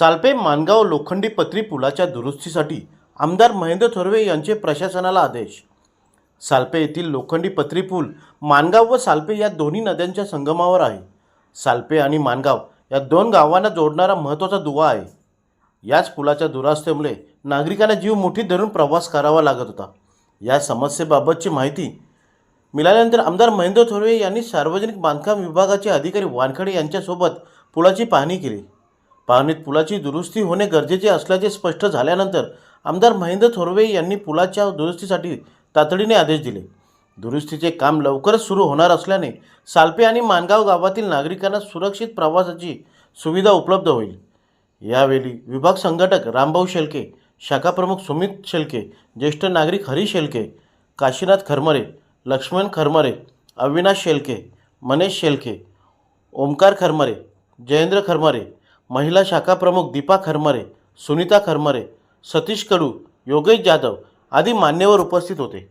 सालपे मानगाव लोखंडी पत्री पुलाच्या दुरुस्तीसाठी आमदार महेंद्र थोरवे यांचे प्रशासनाला आदेश. सालपे येथील लोखंडी पत्री पूल मानगाव व सालपे या दोन्ही नद्यांच्या संगमावर आहे. सालपे आणि मानगाव या दोन गावांना जोडणारा महत्त्वाचा दुवा आहे. याच पुलाच्या दुरास्थेमुळे नागरिकांना जीव मुठीत धरून प्रवास करावा लागत होता. या समस्येबाबतची माहिती मिळाल्यानंतर आमदार महेंद्र थोरवे यांनी सार्वजनिक बांधकाम विभागाचे अधिकारी वानखडे यांच्यासोबत पुलाची पाहणी केली. पाहणीत पुलाची दुरुस्ती होणे गरजेचे असल्याचे स्पष्ट झाल्यानंतर आमदार महेंद्र थोरवे यांनी पुलाच्या दुरुस्तीसाठी तातडीने आदेश दिले. दुरुस्तीचे काम लवकरच सुरू होणार असल्याने सालपे आणि मानगाव गावातील नागरिकांना सुरक्षित प्रवासाची सुविधा उपलब्ध होईल. यावेळी विभाग संघटक रामभाऊ शेलके शाखा प्रमुख सुमित शेलके ज्येष्ठ नागरिक हरी शेलके काशीनाथ खरमरे लक्ष्मण खरमरे अविनाश शेलके मनेश शेलके ओमकार खरमरे जयेंद्र खरमरे महिला शाखा प्रमुख दीपा खरमरे सुनीता खरमरे सतीश कडू योगेश जाधव आदी मान्यवर उपस्थित होते.